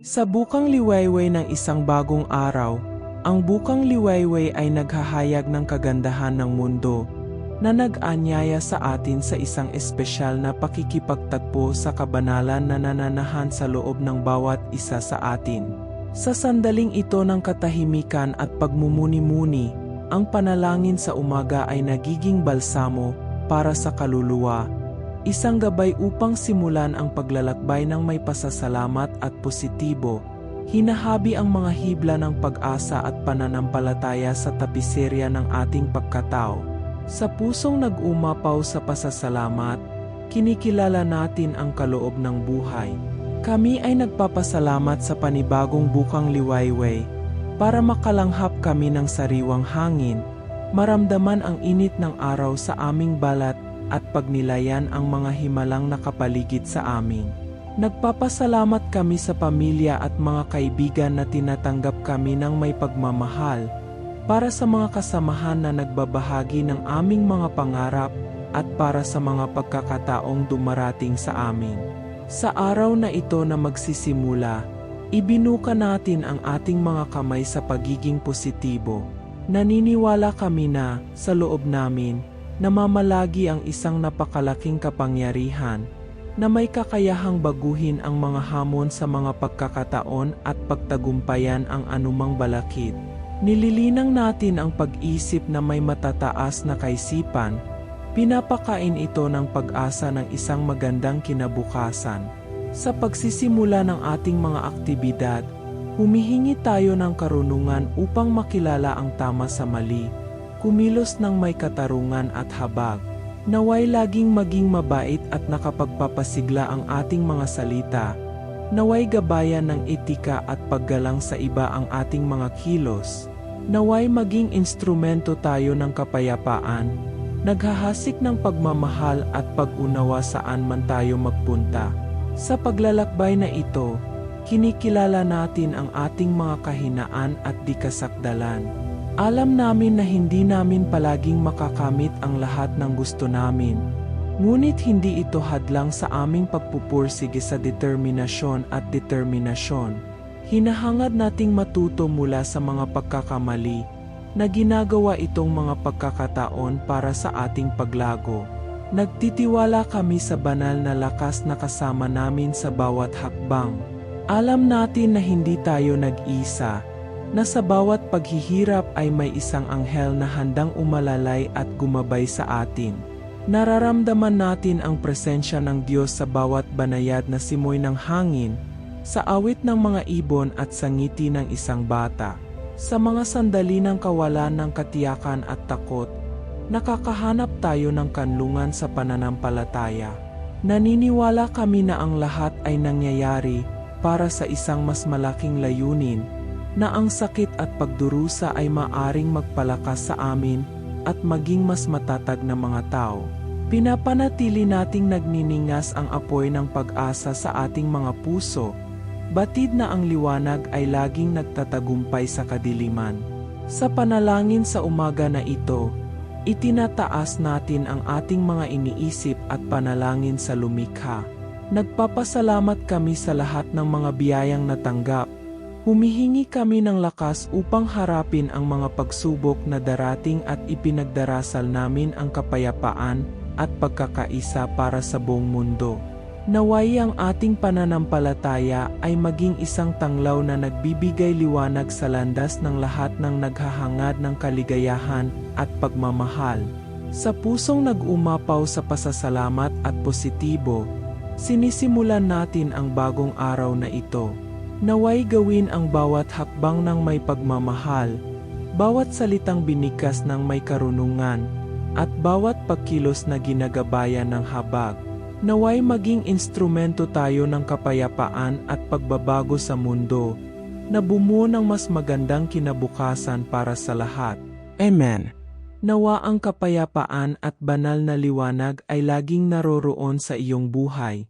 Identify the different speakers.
Speaker 1: Sa bukang liwayway ng isang bagong araw, ang bukang liwayway ay naghahayag ng kagandahan ng mundo na nag-anyaya sa atin sa isang espesyal na pakikipagtagpo sa kabanalan na nananahan sa loob ng bawat isa sa atin. Sa sandaling ito ng katahimikan at pagmumuni-muni, ang panalangin sa umaga ay nagiging balsamo para sa kaluluwa, isang gabay upang simulan ang paglalakbay ng may pasasalamat at positibo. Hinahabi ang mga hibla ng pag-asa at pananampalataya sa tapiserya ng ating pagkatao. Sa pusong nag-umapaw sa pasasalamat, kinikilala natin ang kaloob ng buhay. Kami ay nagpapasalamat sa panibagong bukang liwayway para makalanghap kami ng sariwang hangin, maramdaman ang init ng araw sa aming balat at pagnilayan ang mga himalang nakapaligid sa amin. Nagpapasalamat kami sa pamilya at mga kaibigan na tinatanggap kami ng may pagmamahal para sa mga kasamahan na nagbabahagi ng aming mga pangarap at para sa mga pagkakataong dumarating sa amin. Sa araw na ito na magsisimula, ibinuka natin ang ating mga kamay sa pagiging positibo. Naniniwala kami na, sa loob namin, namamalagi ang isang napakalaking kapangyarihan na may kakayahang baguhin ang mga hamon sa mga pagkakataon at pagtagumpayan ang anumang balakid. Nililinang natin ang pag-isip na may matataas na kaisipan, pinapakain ito ng pag-asa ng isang magandang kinabukasan. Sa pagsisimula ng ating mga aktibidad, humihingi tayo ng karunungan upang makilala ang tama sa mali, kumilos ng may katarungan at habag. Naway laging maging mabait at nakapagpapasigla ang ating mga salita. Naway gabayan ng etika at paggalang sa iba ang ating mga kilos. Naway maging instrumento tayo ng kapayapaan, naghahasik ng pagmamahal at pag-unawa saan man tayo magpunta. Sa paglalakbay na ito, kinikilala natin ang ating mga kahinaan at di kasakdalan. Alam namin na hindi namin palaging makakamit ang lahat ng gusto namin. Ngunit hindi ito hadlang sa aming pagpupursige sa determinasyon at determinasyon. Hinahangad nating matuto mula sa mga pagkakamali na ginagawa itong mga pagkakataon para sa ating paglago. Nagtitiwala kami sa banal na lakas na kasama namin sa bawat hakbang. Alam natin na hindi tayo nag-isa, na sa bawat paghihirap ay may isang anghel na handang umalalay at gumabay sa atin. Nararamdaman natin ang presensya ng Diyos sa bawat banayad na simoy ng hangin, sa awit ng mga ibon at sa ngiti ng isang bata. Sa mga sandali ng kawalan ng katiyakan at takot, nakakahanap tayo ng kanlungan sa pananampalataya. Naniniwala kami na ang lahat ay nangyayari para sa isang mas malaking layunin, na ang sakit at pagdurusa ay maaring magpalakas sa amin at maging mas matatag na mga tao. Pinapanatili nating nagniningas ang apoy ng pag-asa sa ating mga puso, batid na ang liwanag ay laging nagtatagumpay sa kadiliman. Sa panalangin sa umaga na ito, itinataas natin ang ating mga iniisip at panalangin sa lumikha. Nagpapasalamat kami sa lahat ng mga biyayang natanggap. Humihingi kami ng lakas upang harapin ang mga pagsubok na darating at ipinagdarasal namin ang kapayapaan at pagkakaisa para sa buong mundo. Naway ang ating pananampalataya ay maging isang tanglaw na nagbibigay liwanag sa landas ng lahat ng naghahangad ng kaligayahan at pagmamahal. Sa pusong nag-umapaw sa pasasalamat at positibo, sinisimulan natin ang bagong araw na ito. Naway gawin ang bawat hakbang ng may pagmamahal, bawat salitang binigkas ng may karunungan, at bawat pagkilos na ginagabayan ng habag. Naway maging instrumento tayo ng kapayapaan at pagbabago sa mundo, na bumuo ng mas magandang kinabukasan para sa lahat. Amen. Nawa ang kapayapaan at banal na liwanag ay laging naroroon sa iyong buhay,